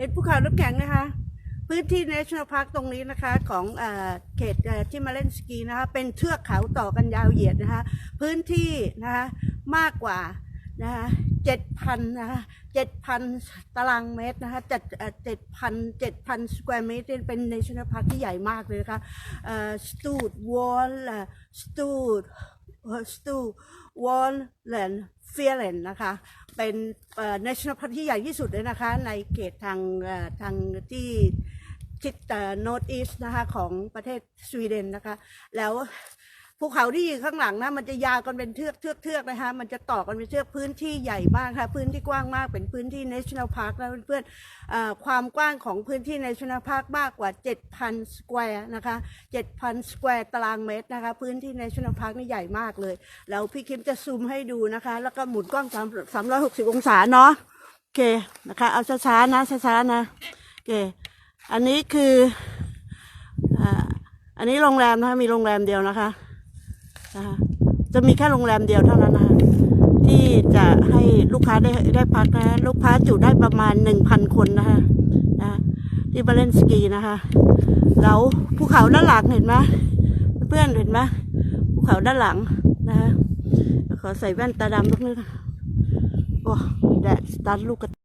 เห็นภูเขาน้ำแข็งนะคะ พื้นที่ National Park ตรงนี้นะคะของเออเขตเอ่อที่มาเล่นสกีนะคะเป็นเทือกเขาต่อกันยาวเหยียดนะคะพื้นที่นะคะมากกว่านะคะเจ็ดพันนะคะเจ็ดพันตารางเมตรนะคะเจ็ดเจ็ดพันเจ็ดพันสแควร์เมตรเป็น National Park ที่ใหญ่มากเลยนะคะสตูดวอลสตูด s t u w a l l a n d f i e l a n d นะคะ เป็น national park ที่ใหญ่ที่สุดเลยนะคะ ในเขตทางทางที่ทิศเอ่อ north east นะคะของประเทศสวีเดนนะคะ แล้ว ภูเขาที่อยู่ข้างหลังนะมันจะยาวกันเป็นเทือกเทือกเทือกนะคะ มันจะต่อกันเป็นเทือกพื้นที่ใหญ่มากค่ะ พื้นที่กว้างมากเป็นพื้นที่ national park นะเพื่อนๆความกว้างของพื้นที่ national park มากกว่า 7,000สแควร์นะคะ 7,000สแควร์ตารางเมตรนะคะ พื้นที่ national park นี่ใหญ่มากเลย แล้วพี่คิมจะซูมให้ดูนะคะ แล้วก็หมุนกล้อง360 องศาเนาะโอเคนะคะ เอาช้าๆนะช้าๆนะโอเคอันนี้คืออันนี้โรงแรมนะคะมีโรงแรมเดียวนะคะ นะคะจะมีแค่โรงแรมเดียวเท่านั้นนะคะที่จะให้ลูกค้าได้ได้พักนะลูกค้าจุได้ประมาณหนึ่งพันคนนะคะนะที่มาเล่นสกีนะคะแล้วภูเขาด้านหลังเห็นไหมเพื่อนเห็นไหมภูเขาด้านหลังนะคะขอใส่แว่นตาดำสักนิดนะโอ้แดดสตาร์ทลูกกระ